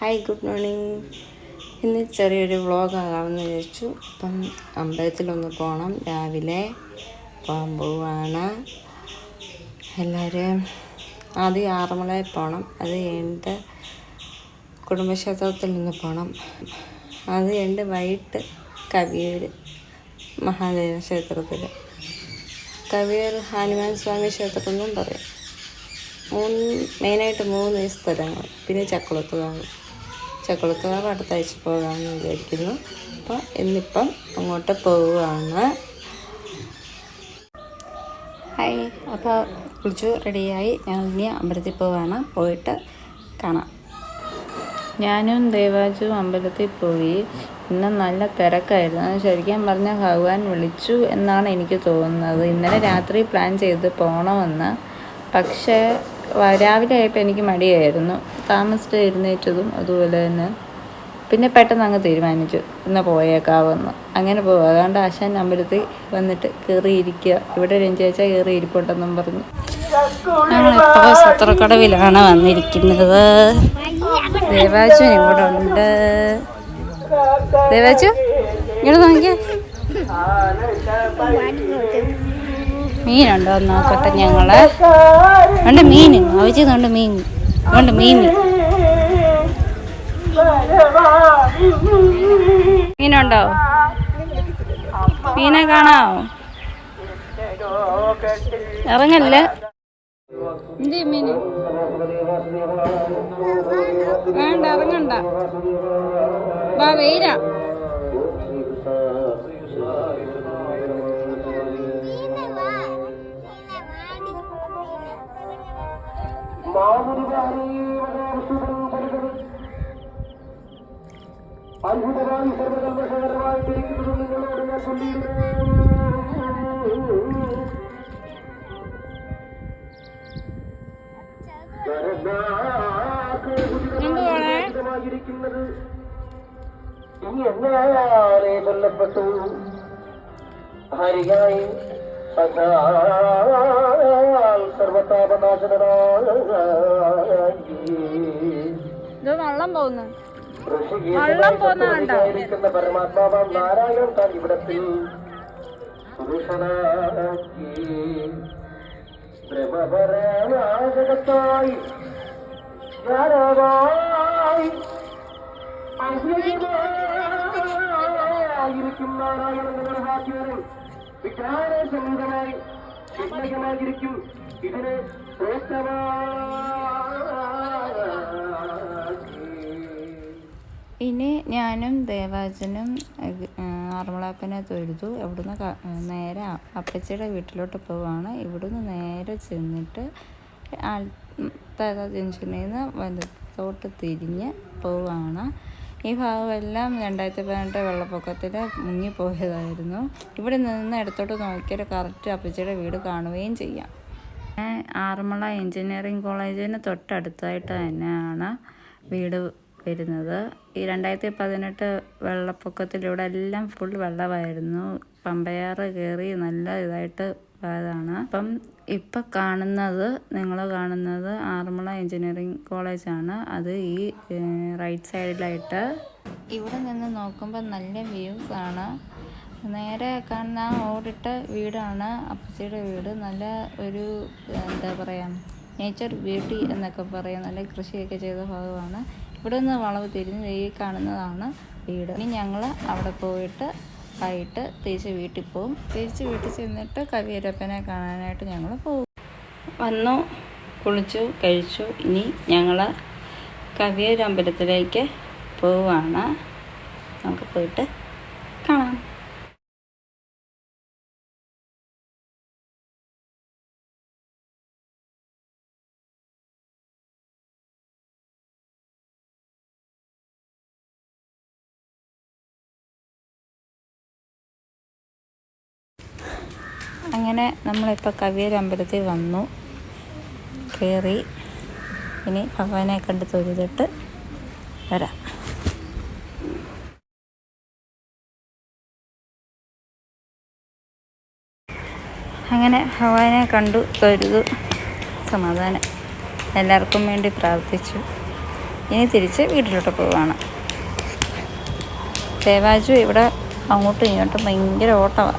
Hi good morning ഇന്ന് ചെറിയൊരു vlog ആകാമെന്ന് വിചാരിച്ചു. അപ്പം അമ്പലത്തിലൊന്ന് പോകണം രാവിലെ പോകാൻ പോവാണ്. എല്ലാവരും ആദ്യം ആറന്മുളയിൽ പോകണം അത് കഴിഞ്ഞിട്ട് കുടുംബക്ഷേത്രത്തിൽ നിന്ന് പോകണം അത് കഴിഞ്ഞിട്ട് വൈകിട്ട് കവിയൂർ മഹാദേവ ക്ഷേത്രത്തിൽ കവിയൂർ ഹനുമാൻ സ്വാമി ക്ഷേത്രം എന്നും പറയും. മൂന്ന് മെയിനായിട്ട് മൂന്ന് സ്ഥലങ്ങൾ. പിന്നെ ചക്കുളത്ത് അടുത്ത അയച്ചു പോകാമെന്ന് വിചാരിക്കുന്നു. അപ്പോൾ ഇന്നിപ്പം അങ്ങോട്ട് പോവുകയാണ്. ഹായ് അപ്പോൾ കുളിച്ചു റെഡിയായി. ഞങ്ങൾ ഇനി അമ്പലത്തിൽ പോവാണ്. പോയിട്ട് കാണാം. ഞാനും ദേവാജും അമ്പലത്തിൽ പോയി. ഇന്ന് നല്ല തിരക്കായിരുന്നു. ശരിക്കും പറഞ്ഞാൽ ഭഗവാൻ വിളിച്ചു എന്നാണ് എനിക്ക് തോന്നുന്നത്. ഇന്നലെ രാത്രി പ്ലാൻ ചെയ്ത് പോകണമെന്ന് പക്ഷേ രാവിലെ ആയപ്പോൾ എനിക്ക് മടിയായിരുന്നു. താമസിച്ച് എഴുന്നേറ്റതും അതുപോലെ തന്നെ പിന്നെ പെട്ടെന്ന് അങ്ങ് തീരുമാനിച്ചു. ഇന്ന് പോയേക്കാവെന്ന്. അങ്ങനെ പോകും അതുകൊണ്ട് ആശാൻ അമ്പലത്തിൽ വന്നിട്ട് കയറിയിരിക്കുക. ഇവിടെ രഞ്ജേച്ച കയറി ഇരിപ്പുണ്ടെന്നും പറഞ്ഞു ഞങ്ങളിപ്പോൾ സത്രക്കടവിലാണ് വന്നിരിക്കുന്നത്? ദേവാച്ചു ഇവിടെ ഉണ്ട്. ദേവാച്ചു ഇങ്ങോട്ട് നോക്കിയേ. മീനുണ്ടോ നോക്കട്ടെ ഞങ്ങൾ. ഉണ്ട് മീൻ. ആവശ്യമുണ്ട് മീൻ. ഉണ്ട് മീൻ. മീനുണ്ടോ? മീനെ കാണാവോ? ഇറങ്ങല്ലേ? എന്ത് മീന്? വേണ്ട ഇറങ്ങണ്ട. വാ വെയിലാ. അത്ഭുതമായി സർവകൽപകരമായി തിരിക്കുന്നത് നിങ്ങളോട് ഞാൻ ചൊല്ലിയിരിക്കുന്നത് ഇനി എന്നാലേ കൊല്ലപ്പെട്ടു ഹരികായി ഇത് വെള്ളം പോകുന്നു. ഋഷികേശിക്കുന്ന പരമാത്മാവാം നാരായണൻ താൻ ഇവിടത്തിൽ പുരുഷനാക്കി. ബ്രഹ്മപരമാജകത്തായി ജ്ഞാനമായി ായിരിക്കും നാരായണൻ വാക്യവരും വിജ്ഞാന സംഹിതമായി വിജ്ഞമായിരിക്കും ഇതിന് ഇനി ഞാനും ദേവാജനും ആറന്മുളാപ്പനെ തൊഴുതു. എവിടുന്ന് നേരെ അപ്പച്ചിയുടെ വീട്ടിലോട്ട് പോവാണ്. ഇവിടുന്ന് നേരെ ചെന്നിട്ട് ആൽത്തറ ജംഗ്ഷനിൽ നിന്ന് വലത്തോട്ട് തിരിഞ്ഞ് പോവാണ്. ഈ ഭാഗമെല്ലാം രണ്ടായിരത്തി പതിനെട്ട് വെള്ളപ്പൊക്കത്തിൽ മുങ്ങിപ്പോയതായിരുന്നു. ഇവിടെ നിന്ന് ഇടത്തോട്ട് നോക്കിയാൽ കറക്റ്റ് അപ്പച്ചിയുടെ വീട് കാണുകയും ചെയ്യാം. ആറന്മുള എഞ്ചിനീയറിംഗ് കോളേജിന് തൊട്ടടുത്തായിട്ട് തന്നെയാണ് വീട് വരുന്നത്. ഈ രണ്ടായിരത്തി പതിനെട്ട് വെള്ളപ്പൊക്കത്തിലൂടെ എല്ലാം ഫുൾ വെള്ളമായിരുന്നു. പമ്പയാറ് കയറി നല്ല ഇതായിട്ട് പോയതാണ്. അപ്പം ഇപ്പം കാണുന്നത് നിങ്ങൾ കാണുന്നത് ആറന്മുള എഞ്ചിനീയറിംഗ് കോളേജാണ്. അത് ഈ റൈറ്റ് സൈഡിലായിട്ട്. ഇവിടെ നിന്ന് നോക്കുമ്പോൾ നല്ല വ്യൂസ് ആണ്. നേരെ കാണുന്ന ഓടിട്ട വീടാണ് അപ്പച്ചിയുടെ വീട്. നല്ല ഒരു എന്താ പറയുക നേച്ചർ ബ്യൂട്ടി എന്നൊക്കെ പറയാം. നല്ല കൃഷിയൊക്കെ ചെയ്ത ഭാഗമാണ്. ഇവിടെ നിന്ന് വളവ് തിരിഞ്ഞ് ഈ കാണുന്നതാണ് വീട്. ഇനി ഞങ്ങൾ അവിടെ പോയിട്ട് വൈകിട്ട് തിരിച്ച് വീട്ടിൽ പോകും തിരിച്ച് വീട്ടിൽ ചെന്നിട്ട് കവിയരപ്പനെ കാണാനായിട്ട് ഞങ്ങൾ പോകും. വന്നു കുളിച്ചു കഴിച്ചു. ഇനി ഞങ്ങൾ കവിയൂരമ്പലത്തിലേക്ക് പോവുകയാണ്. നമുക്ക് പോയിട്ട് കാണാം. അങ്ങനെ നമ്മളിപ്പോൾ കവിയൊരു അമ്പലത്തിൽ വന്നു. കയറി ഇനി ഭഗവാനെ കണ്ട് തൊഴുതിട്ട് വരാം. അങ്ങനെ ഭഗവാനെ കണ്ടു തൊഴുതു സമാധാനം. എല്ലാവർക്കും വേണ്ടി പ്രാർത്ഥിച്ചു. ഇനി തിരിച്ച് വീട്ടിലോട്ട് പോവുകയാണ് ദേവാജു ഇവിടെ അങ്ങോട്ടും ഇങ്ങോട്ടും ഭയങ്കര ഓട്ടമാണ്